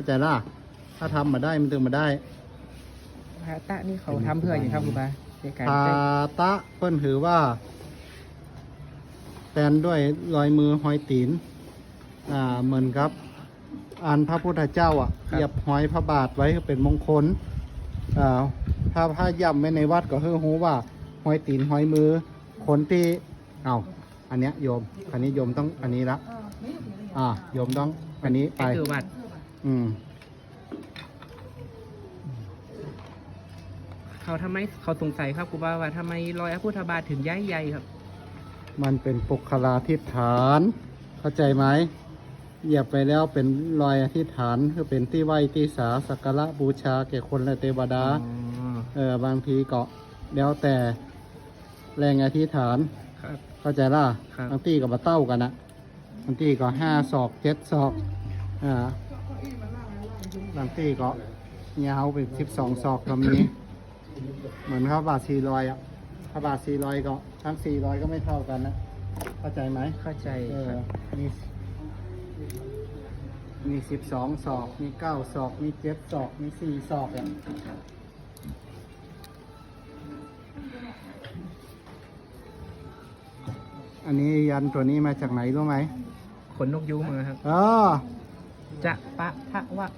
เข้าใจล่ะ ถ้าทำมาได้มันถึงมาได้พระตะนี่เขาทำเพื่ออย่างครับครูบาในการพาได้ตะเพิ่นถือว่าแตนด้วยรอยมือหอยตีน อ่าเหมือนกับอันพระพุทธเจ้าอะเหยียบหอยพระบาทไว้เป็นมงคลอ่าถ้าพระย่ำไว้ในวัดก็คือหูว่าหอยตีนหอยมือ คนที่เอาอันเนี้ยโยม อันนี้โยมต้องอันนี้ละ อ่าโยมต้องอันนี้ไปนี่คือวัด อืม เขาทำไมเขาสงสัยครับครูบาว่าทำไมรอยพระพุทธบาทถึงย้ายใหญ่ครับ มันเป็นปุคลาธิษฐาน เข้าใจไหมเหยียบไปแล้วเป็นรอยอธิษฐานคือเป็นที่ไหวที่สาสักการะบูชาแก่คนและเทวดาอ๋อเออบางทีก็แล้วแต่แรงอธิษฐาน ครับ เข้าใจล่ะครับ บางทีก็มาเต้ากันนะบางทีก็ห้าศอกเจ็ดศอก อ่า บางทีก็ยาวเป็นสิบสองศอกก็มีเหมือนข้าวบาทสี่ร้อยอะข้าวบาทสี่ร้อยก็ทั้งสี่ร้อยก็ไม่เท่ากันนะ เข้าใจไหมเข้าใจเอคอรับมีมีสิบสองศอก มีเก้าศอก มีเจ็ดศอก มีสี่ศอกอะอันนี้ยันตัวนี้มาจากไหนรู้ไหมขนนกยูงมาครับ เออ จะปะทะวะ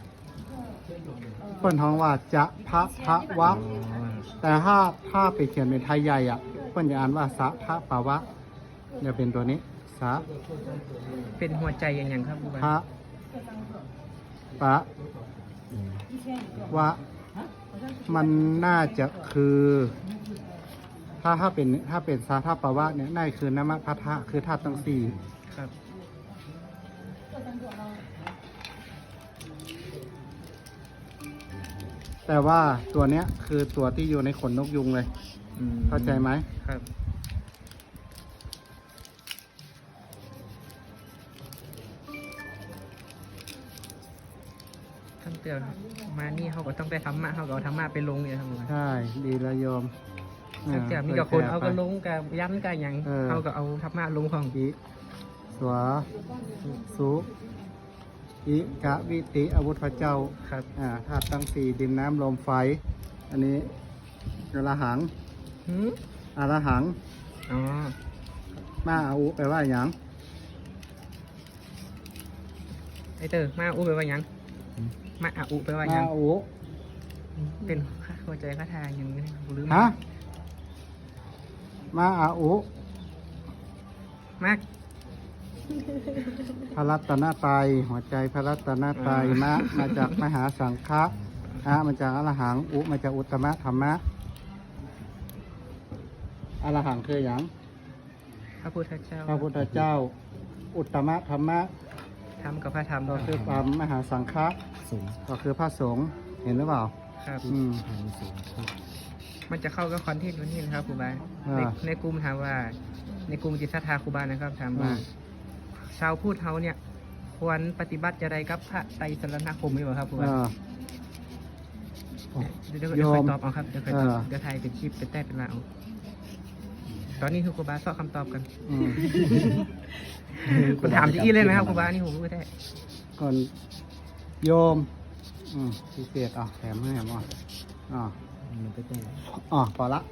เปิ้นท้องว่าจะพระพระวะ แต่ถ้าถ้าไปเขียนเป็นไทยใหญ่อะเปิ้นจะอ่านว่าสะพระปะวะจะเป็นตัวนี้สะเป็นหัวใจอย่างยังครับครูบาพระปะวะมันน่าจะคือ ถ้าถ้าเป็นถ้าเป็นสาธาปะวะเนี่ยน่าจะคือนามพัทธะคือธาตุทั้งสี่ครับ แต่ว่าตัวเนี้ยคือตัวที่อยู่ในขนนกยุงเลย อืมเข้าใจไหมครับ ทั้งเตือนมานี่เขาก็ต้องได้ธรรมะเขาก็เอาธรรมะไปลงเนี่ยครับครูบาใช่ ดีแล้วโยมตั้งแต่มีกับคนเอาก็ลงกับยันกับหยังเออเขาก็เอาธรรมะลงของอิสวาสุ อิกะวิติอาวุธพระเจ้าครับอ่าธาตุทั้งสี่ดินน้ำลมไฟ อันนี้อรหังหืมอรหังอ๋อมาอาอุแปลว่าอย่างไอเตอร์มาอุไปว่าหยังมาอาอุไปว่าหมายังอาอุเป็นหัวใจคาถาอย่างนี้หรือฮะมาอาอุมาก พระรัตนตรัยหัวใจพระรัตนตรัยอ่ามมะมาจากมหาสังฆะอะมาจากอรหังอุมาจากอุตตมะธรรมะอรหังคืออย่างพระพุทธเจ้าพระพุทธเจ้า อุตตมะธรรมะทำกับพระธรรมก็คือความมหาสังฆะสูงก็คือพระสงฆ์เห็นหรือเปล่าครับอืมทางสูงครับมันจะเข้ากับคอนเทนต์วันนี้นะครับครูบาอ่าในในกลุ่มถามว่า ในกลุ่มจิตศรัทธาครูบานะครับถามว่าอ่า ชาวพูดเฮาเนี่ย ควรปฏิบัติจะไรกับพระไตรสรณคมหรือเปล่าครับครูบาเออเดี๋ยวเดี๋ยวเดี๋ยวค่อยโยมตอบเอาครับเดี๋ยวค่อยตอบเออ เดี๋ยวไทยเป็นคลิปเป็นแต้เป็นลาวตอนนี้คือครูบาสอบคำตอบกันอืมคุณถามที่อี้เลยนะครับครูบานี่ผมรู้ได้ก่อนโยม อืมพิเศษอะแถมให้แถมอะอะมันก็ต้องอะพอละค